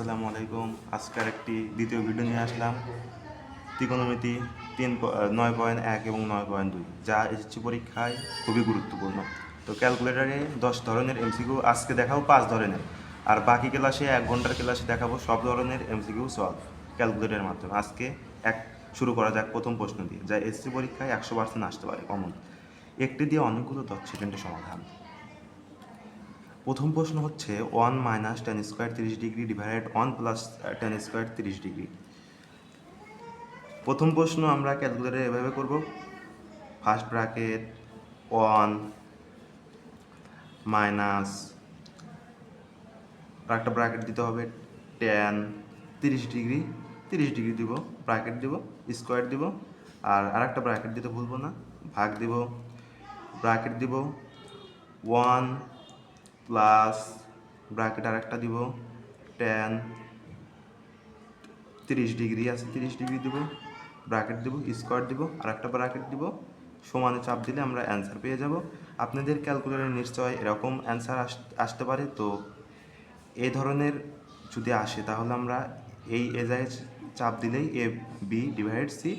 আসসালামু আলাইকুম। আজকের একটি দ্বিতীয় ভিডিও নিয়ে আসলাম। ত্রিকোণমিতি তিন নয় পয়েন্ট এক এবং নয় পয়েন্ট দুই, যা এসএসসি পরীক্ষায় খুবই গুরুত্বপূর্ণ। তো ক্যালকুলেটারে দশ ধরনের এমসিকিউ আজকে দেখাবো পাঁচ ধরনের। আর বাকি ক্লাসে, এক ঘণ্টার ক্লাসে দেখাবো সব ধরনের এমসিকিউ সলভ ক্যালকুলেটারের মাধ্যমে। আজকে এক, শুরু করা যাক প্রথম প্রশ্ন দিয়ে, যা এসএসসি পরীক্ষায় একশো পার্সেন্ট আসতে পারে কমন একটি দিয়ে অনেকগুলো দশ সেকেন্ডের সমাধান। প্রথম প্রশ্ন হচ্ছে ওয়ান মাইনাস টেন স্কোয়ার তিরিশ degree divided one plus tan square তিরিশ ডিগ্রি প্রথম প্রশ্ন আমরা ক্যালকুলেটারে এভাবে করব। ফার্স্ট ব্র্যাকেট ওয়ান মাইনাস একটা ব্র্যাকেট দিতে হবে টেন তিরিশ ডিগ্রি তিরিশ ডিগ্রি দিব ব্র্যাকেট দিব স্কোয়ার দিব, আর আরেকটা ব্র্যাকেট দিতে ভুলবো না, ভাগ দিব ব্র্যাকেট দিব ওয়ান প্লাস ব্র্যাকেট আরেকটা দিব টেন তিরিশ ডিগ্রি আছে, তিরিশ ডিগ্রি দিব ব্র্যাকেট দিব স্কোয়ার দিব আর একটা ব্র্যাকেট দিব, সমানে চাপ দিলে আমরা অ্যান্সার পেয়ে যাব। আপনাদের ক্যালকুলেটারে নিশ্চয় এরকম অ্যান্সার আসতে পারে, তো এই ধরনের যদি আসে তাহলে আমরা এই এজায় চাপ দিলেই এ বি ডিভাইড সি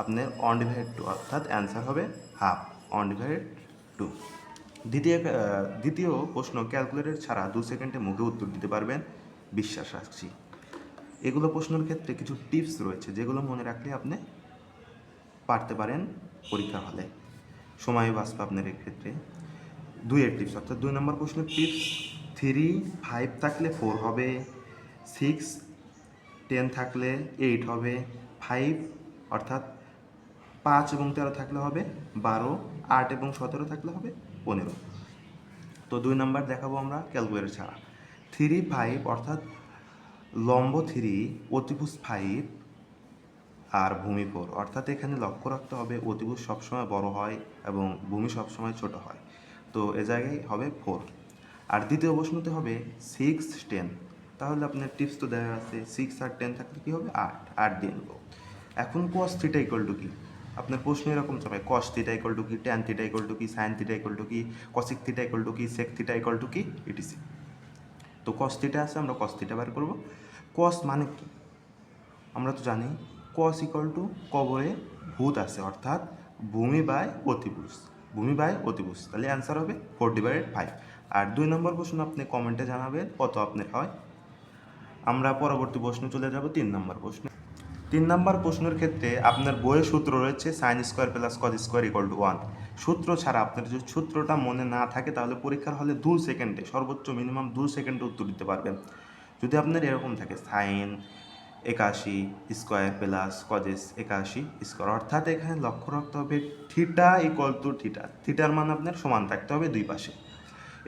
আপনার অন ডিভাইড টু অর্থাৎ অ্যান্সার হবে হাফ অন ডিভাইড টু দ্বিতীয় দ্বিতীয় প্রশ্ন ক্যালকুলেটর ছাড়া দু সেকেন্ডে মুখে উত্তর দিতে পারবেন। বিশ্বাস রাখছি। এগুলো প্রশ্নের ক্ষেত্রে কিছু টিপস রয়েছে, যেগুলো মনে রাখলে আপনি পারতে পারেন পরীক্ষা হলে। সময় বাঁচবে আপনার ক্ষেত্রে। দুইয়ের টিপস অর্থাৎ দুই নম্বর প্রশ্নের টিপস থ্রি ফাইভ থাকলে ফোর হবে সিক্স টেন থাকলে এইট হবে ফাইভ অর্থাৎ পাঁচ এবং তেরো থাকলে হবে, বারো, আট এবং সতেরো থাকলে হবে পনেরো। তো দুই নাম্বার দেখাবো আমরা ক্যালকুলেটর ছাড়া। থ্রি ফাইভ অর্থাৎ লম্ব থ্রি, অতিভুজ ফাইভ আর ভূমি ফোর। অর্থাৎ এখানে লক্ষ্য রাখতে হবে অতিভুজ সবসময় বড় হয় এবং ভূমি সবসময় ছোট হয়। তো এ জায়গায় হবে ফোর। আর দ্বিতীয় প্রশ্নতে হবে সিক্স টেন। তাহলে আপনার টিপস তো দেখা আছে, সিক্স আর টেন থাকলে কী হবে? আট। আট দিয়ে নেব। এখন কস থিটা ইকুয়াল টু কি? আপনার প্রশ্ন এরকম চাপায় কস থিটা ইকুয়াল টু কি ট্যান থিটা ইকুয়াল টু কি সাইন থিটা ইকুয়াল টু কি কসিক থিটা ইকুয়াল টু কি সেক থিটা ইকুয়াল টু কি ইটিসি তো কস থিটা আছে, আমরা কস থিটা বার করব। কস মানে কি? আমরা তো জানি কস ইকল টু কবরে ভূত আছে, অর্থাৎ ভূমি বাই অতিভুজ, ভূমি বাই অতিভুজ। তাহলে অ্যান্সার হবে ফোর ডিভাইডেড ফাইভ আর দুই নম্বর প্রশ্ন আপনি কমেন্টে জানাবেন, কত আপনার হয়? আমরা পরবর্তী প্রশ্ন চলে যাব, তিন নম্বর প্রশ্ন। তিন নম্বর প্রশ্নের ক্ষেত্রে আপনার বইয়ের সূত্র রয়েছে sine square plus cos square equal to one সূত্র ছাড়া আপনার যদি সূত্রটা মনে না থাকে, তাহলে পরীক্ষার হলে দু সেকেন্ডে, সর্বোচ্চ মিনিমাম দু সেকেন্ডে উত্তর দিতে পারবেন। যদি আপনার এরকম থাকে সাইন একাশি স্কোয়ার প্লাস কজেস একাশি স্কোয়ার অর্থাৎ এখানে লক্ষ্য রাখতে হবে থিটা ইকুয়াল টু থিটা থিটার মান আপনার সমান থাকতে হবে দুই পাশে।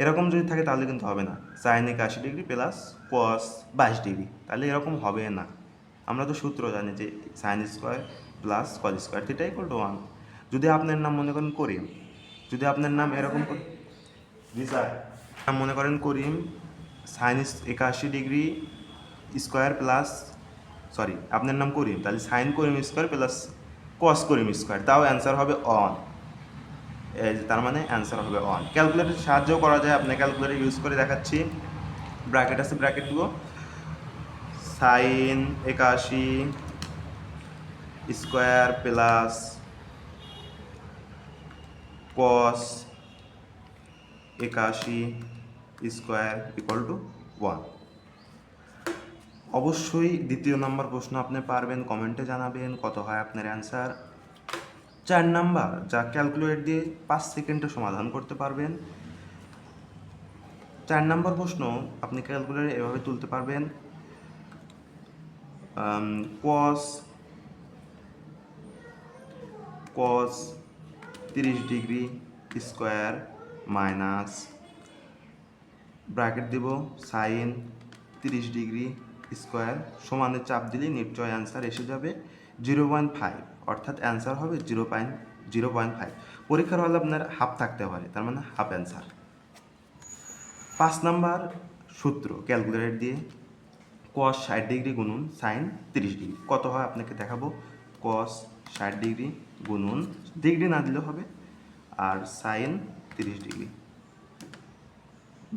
এরকম যদি থাকে, তাহলে কিন্তু হবে না। সাইন একাশি ডিগ্রি প্লাস কস বাইশ ডিগ্রি তাহলে এরকম হবে না। আমরা তো সূত্র জানি যে sine square plus cos square theta equal to one যদি আপনার নাম মনে করেন করিম, যদি আপনার নাম এরকম জি স্যার, নাম মনে করেন করিম সাইন একাশি ডিগ্রি স্কোয়ার প্লাস সরি আপনার নাম করিম, তাহলে sine Karim square plus cos Karim square তাও অ্যান্সার হবে অন তার মানে অ্যান্সার হবে অন ক্যালকুলেটর সাহায্য করা যায় আপনি ক্যালকুলেটর ইউজ করে দেখাচ্ছি। ব্র্যাকেট আছে ব্র্যাকেট সাইন একাশি স্কোয়ার প্লাস কস একাশি স্কোয়ার ইকুয়াল টু ওয়ান অবশ্যই দ্বিতীয় নম্বর প্রশ্ন আপনি পারবেন, কমেন্টে জানাবেন, কত হয় আপনার অ্যান্সার চার নাম্বার, যা ক্যালকুলেট দিয়ে পাঁচ সেকেন্ডে সমাধান করতে পারবেন। চার নাম্বার প্রশ্ন, আপনি ক্যালকুলেটর এভাবে তুলতে পারবেন। কস কস তিরিশ ডিগ্রি স্কোয়ার মাইনাস ব্র্যাকেট দিব সাইন তিরিশ ডিগ্রি স্কোয়ার সমানে চাপ দিলে নিশ্চয় অ্যান্সার এসে যাবে জিরো পয়েন্ট ফাইভ, অর্থাৎ অ্যান্সার হবে zero point zero point five. পরীক্ষার হলে আপনার হাফ থাকতে পারে, তার মানে হাফ অ্যান্সার। পাঁচ নাম্বার সূত্র, ক্যালকুলেটর দিয়ে। কস ষাট ডিগ্রি গুণুন সাইন তিরিশ ডিগ্রি। কত হয় আপনাকে দেখাবো? কস ষাট ডিগ্রি গুণুন ডিগ্রি না দিলে হবে। আর সাইন তিরিশ ডিগ্রি।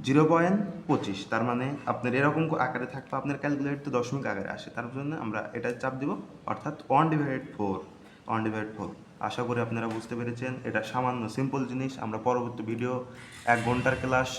জিরো পয়েন্ট পঁচিশ, তার মানে আপনার এরকম আকারে থাকবে আপনার ক্যালকুলেটর তো দশমিক আকারে আসে। তার জন্য আমরা এটা চাপ দিব, অর্থাৎ one divide four one divide four আশা করি আপনারা বুঝতে পেরেছেন। এটা সামান্য সিম্পল জিনিস। আমরা পরবর্তী ভিডিও এক ঘণ্টার ক্লাস